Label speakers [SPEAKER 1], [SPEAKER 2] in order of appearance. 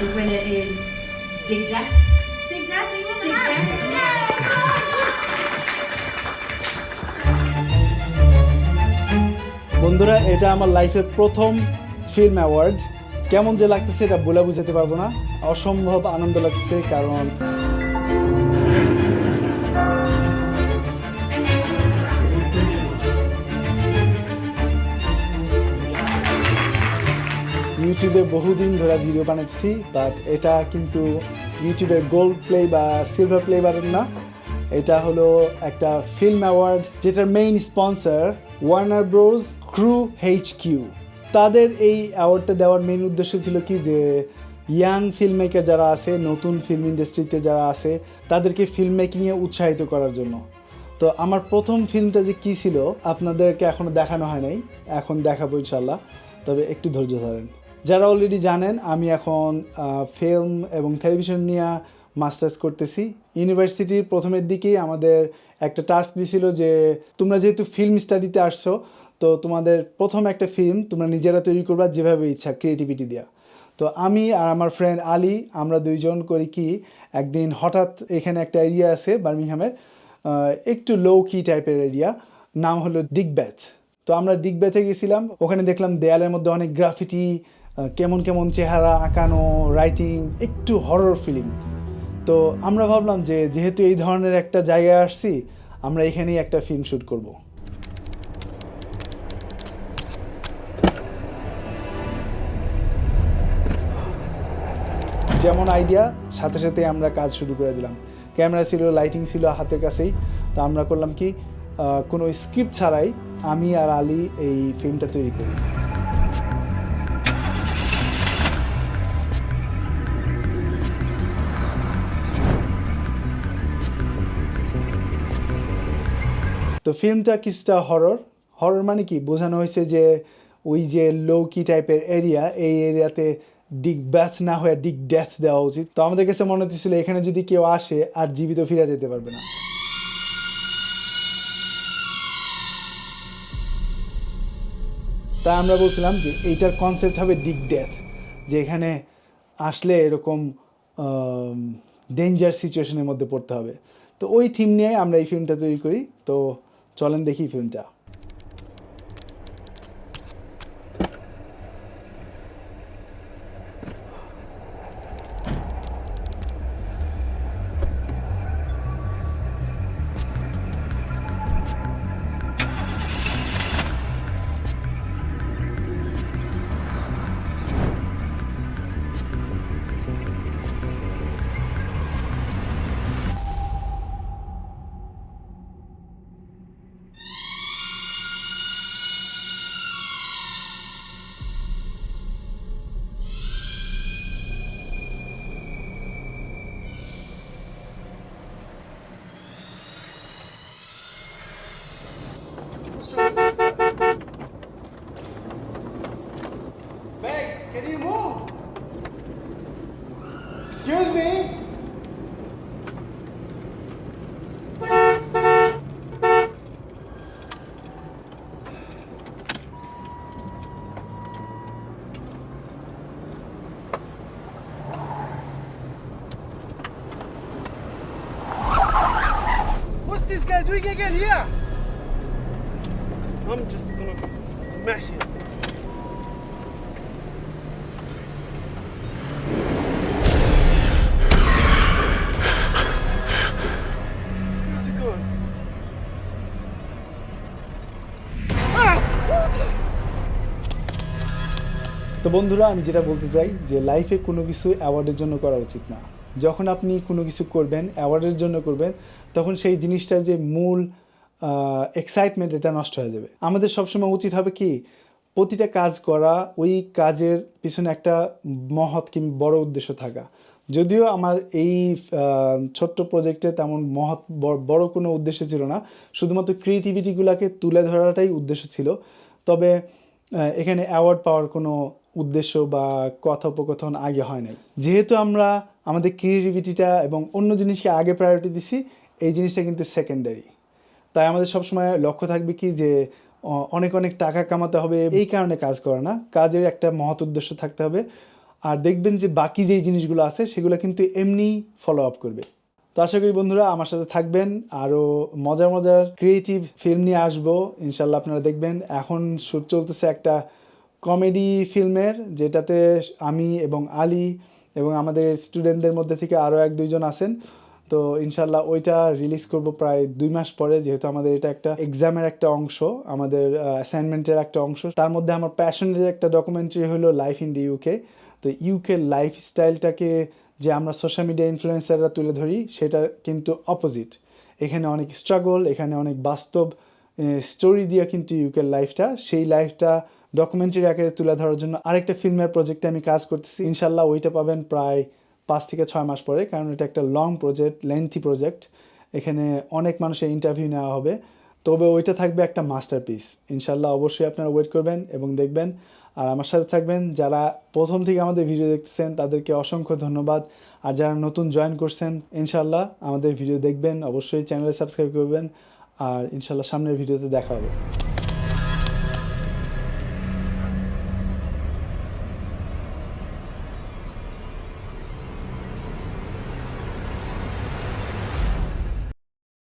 [SPEAKER 1] The winner is Dig Jack.
[SPEAKER 2] Dig Jack, you won the
[SPEAKER 1] Dig.
[SPEAKER 3] বন্ধুরা এটা আমার লাইফের প্রথম ফিল্ম অ্যাওয়ার্ড কেমন যে লাগতেছে এটা বলে বুঝাতে পারব না অসম্ভব আনন্দ লাগছে কারণ ইউটিউবে বহুদিন ধরে ভিডিও বানাচ্ছি বাট এটা কিন্তু ইউটিউবের গোল্ড প্লে বা সিলভার প্লে বাটন না। এটা হলো একটা ফিল্ম অ্যাওয়ার্ড যেটার main sponsor Warner Bros crew H Q তাদের এই অ্যাওয়ার্ডটা দেওয়ার মেইন উদ্দেশ্য ছিল কি যে ইয়াং ফিল্ম মেকার যারা আছে, নতুন ফিল্ম ইন্ডাস্ট্রিতে যারা আছে, তাদেরকে ফিল্ম মেকিংয়ে উৎসাহিত করার জন্য। তো আমার প্রথম ফিল্মটা যে কী ছিল, আপনাদেরকে এখনও দেখানো হয় নাই। এখন দেখাবো ইনশাল্লাহ তবে একটু ধৈর্য ধরেন। যারা অলরেডি জানেন, আমি এখন ফিল্ম এবং টেলিভিশন নিয়ে মাস্টার্স করতেছি। ইউনিভার্সিটির প্রথমের দিকেই আমাদের একটা টাস্ক দিছিল যে, তোমরা যেহেতু ফিল্ম স্টাডিতে আসছো, তো তোমাদের প্রথম একটা ফিল্ম তোমরা নিজেরা তৈরি করবা যেভাবে ইচ্ছা ক্রিয়েটিভিটি দেওয়া তো আমি আর আমার ফ্রেন্ড আলী, আমরা দুইজন করি কি, একদিন হঠাৎ এখানে একটা এরিয়া আছে বার্মিংহামের একটু লো কি টাইপের এরিয়া নাম হলো ডিগব্যাথ তো আমরা ডিগব্যাথে গেছিলাম, ওখানে দেখলাম দেয়ালের মধ্যে অনেক গ্রাফিটি কেমন কেমন চেহারা, আঁকানো রাইটিং একটু হরর ফিলিং তো আমরা ভাবলাম যে যেহেতু এই ধরনের একটা জায়গায় আসছি, আমরা এখানেই একটা ফিল্ম শ্যুট করব। যেমন আইডিয়া সাথে সাথে আমরা কাজ শুরু করে দিলাম। ক্যামেরা ছিল লাইটিং ছিল হাতের কাছেই। তো আমরা করলাম কি কোনো স্ক্রিপ্ট ছাড়াই আমি আর আলী এই ফিল্মটা তৈরি করি। তো ফিল্মটা কিছুটা হরর হরর মানে কি? বোঝানো হয়েছে যে ওই যে লৌকি টাইপের এরিয়া এই এরিয়াতে ডিগ ব্যাথ না হয়ে ডিগ ডেথ দেওয়া উচিত। তো আমাদের কাছে মনে হচ্ছিল এখানে যদি কেউ আসে, আর জীবিত ফিরে যেতে পারবে না। তাই আমরা বলছিলাম যে এইটার কনসেপ্ট হবে ডিগ ডেথ যে এখানে আসলে এরকম ডেঞ্জার সিচুয়েশনের মধ্যে পড়তে হবে। তো ওই থিম নিয়ে আমরা এই ফিল্মটা তৈরি করি। তো চলেন দেখি ফিল্মটা
[SPEAKER 4] doing again here? I'm just gonna smash it.
[SPEAKER 3] তো বন্ধুরা, আমি যেটা বলতে চাই যে লাইফে কোনো কিছু অ্যাওয়ার্ডের জন্য করা উচিত না যখন আপনি কোনো কিছু করবেন অ্যাওয়ার্ডের জন্য করবেন, তখন সেই জিনিসটার যে মূল এক্সাইটমেন্ট এটা নষ্ট হয়ে যাবে। আমাদের সবসময় উচিত হবে কি, প্রতিটা কাজ করা, ওই কাজের পিছনে একটা মহৎ কিংবা বড় উদ্দেশ্য থাকা। যদিও আমার এই ছোট্ট প্রজেক্টে তেমন মহৎ, বড় কোনো উদ্দেশ্য ছিল না, শুধুমাত্র ক্রিয়েটিভিটিগুলোকে তুলে ধরাটাই উদ্দেশ্য ছিল। তবে এখানে অ্যাওয়ার্ড পাওয়ার কোনো উদ্দেশ্য বা কথোপকথন আগে হয় নাই। যেহেতু আমরা আমাদের ক্রিয়েটিভিটিটা এবং অন্য জিনিসকে আগে প্রায়োরিটি দিছি, এই জিনিসটা কিন্তু সেকেন্ডারি তাই আমাদের সবসময় লক্ষ্য থাকবে কি যে অনেক অনেক টাকা কামাতে হবে, এই কারণে কাজ করে না। কাজের একটা মহৎ উদ্দেশ্য থাকতে হবে। আর দেখবেন যে বাকি যেই জিনিসগুলো আছে, সেগুলো কিন্তু এমনি ফলো আপ করবে। তো আশা করি বন্ধুরা, আমার সাথে থাকবেন। আরও মজার মজার ক্রিয়েটিভ ফিল্ম নিয়ে আসব। ইনশাল্লাহ আপনারা দেখবেন। এখন চলতেছে একটা কমেডি ফিল্মের, যেটাতে আমি এবং আলী এবং আমাদের স্টুডেন্টদের মধ্যে থেকে আরও এক দুইজন আছেন। তো ইনশাল্লাহ ওইটা রিলিজ করব প্রায় দুই মাস পরে, যেহেতু আমাদের এটা একটা এক্সামের একটা অংশ, আমাদের অ্যাসাইনমেন্টের একটা অংশ। তার মধ্যে আমার প্যাশনের একটা ডকুমেন্টারি হলো লাইফ ইন দি ইউকে তো ইউকে লাইফস্টাইলটাকে যে আমরা সোশ্যাল মিডিয়া ইনফ্লুয়েন্সাররা তুলে ধরি, সেটা কিন্তু অপোজিট এখানে অনেক স্ট্রাগল এখানে অনেক বাস্তব স্টোরি দিয়ে কিন্তু ইউকের লাইফটা সেই লাইফটা ডকুমেন্টারি আকারে তুলে ধরার জন্য আরেকটা ফিল্মের প্রজেক্টে আমি কাজ করতেছি। ইনশাল্লাহ ওইটা পাবেন প্রায় পাঁচ থেকে ছয় মাস পরে, কারণ এটা একটা লং প্রজেক্ট লেন্থি প্রজেক্ট এখানে অনেক মানুষের ইন্টারভিউ নেওয়া হবে। তবে ওইটা থাকবে একটা মাস্টারপিস ইনশাল্লাহ অবশ্যই আপনারা ওয়েট করবেন এবং দেখবেন। আর আমার সাথে থাকবেন যারা প্রথম থেকে আমাদের ভিডিও দেখতেছেন, তাদেরকে অসংখ্য ধন্যবাদ। আর যারা নতুন জয়েন করছেন ইনশাল্লাহ আমাদের ভিডিও দেখবেন। অবশ্যই চ্যানেলে সাবস্ক্রাইব করবেন। আর ইনশাল্লাহ সামনের ভিডিওতে দেখা হবে।